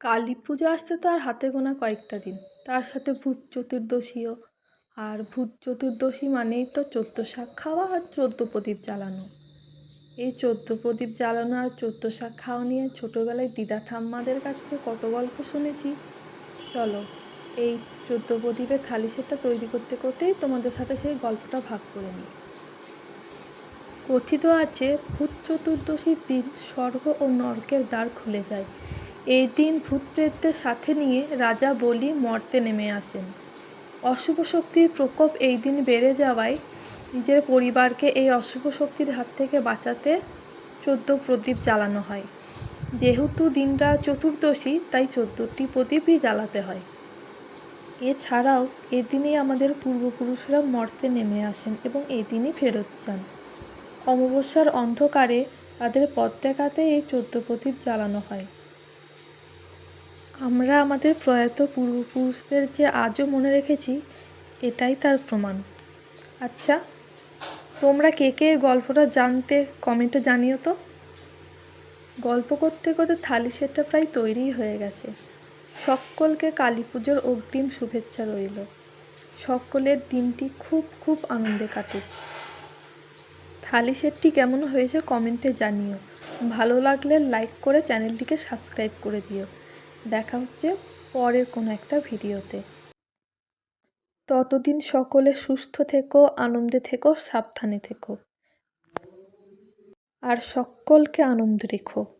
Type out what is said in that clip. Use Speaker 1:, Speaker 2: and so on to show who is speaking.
Speaker 1: কালী পুজো আসতে তো আর হাতে গোনা কয়েকটা দিন। তার সাথে ভূত চতুর্দশীও। আর ভূত চতুর্দশী মানেই তো চোদ্দ শাক খাওয়া আর চোদ্দ প্রদীপ জ্বালানো। এই চোদ্দ প্রদীপ জ্বালানো আর চোদ্দ শাক খাওয়া নিয়ে ছোটোবেলায় দিদা ঠাম্মাদের কাছ থেকে কত গল্প শুনেছি। চলো, এই চোদ্দ প্রদীপের থালি সেটটা তৈরি করতে করতেই তোমাদের সাথে সেই গল্পটা ভাগ করে নিই। কথিত আছে ভূত চতুর্দশীর দিন স্বর্গ ও নরকের দ্বার খুলে যায়। এই দিন ভূত প্রেতদের সাথে নিয়ে রাজা বলি মর্তে নেমে আসেন। অশুভ শক্তির প্রকোপ এই দিন বেড়ে যাওয়ায় নিজের পরিবারকে এই অশুভ শক্তির হাত থেকে বাঁচাতে চোদ্দ প্রদীপ জ্বালানো হয়। যেহেতু দিনটা চতুর্দশী, তাই চোদ্দটি প্রদীপই জ্বালাতে হয়। এছাড়াও এদিনেই আমাদের পূর্বপুরুষরা মর্তে নেমে আসেন এবং এদিনই ফেরত যান। অমাবস্যার অন্ধকারে তাদের পথ দেখাতে এই চোদ্দ প্রদীপ জ্বালানো হয়। আমরা আমাদের প্রয়াত পূর্বপুরুষদের যে আজও মনে রেখেছি, এটাই তার প্রমাণ। আচ্ছা তোমরা কে কে গল্পটা জানতে, কমেন্টে জানিও তো। গল্প করতে করতে থালি সেটটা প্রায় তৈরিই হয়ে গেছে। সকলকে কালী পুজোর অগ্রিম শুভেচ্ছা রইল। সকলের দিনটি খুব খুব আনন্দে কাটুক। থালি সেটটি কেমন হয়েছে কমেন্টে জানিও। ভালো লাগলে লাইক করে চ্যানেলটিকে সাবস্ক্রাইব করে দিও। দেখা হচ্ছে পরের কোনো একটা ভিডিওতে। ততদিন সকলে সুস্থ থেকো, আনন্দে থেকো, সাবধানে থেকো। আর সকলকে আনন্দ রেখো।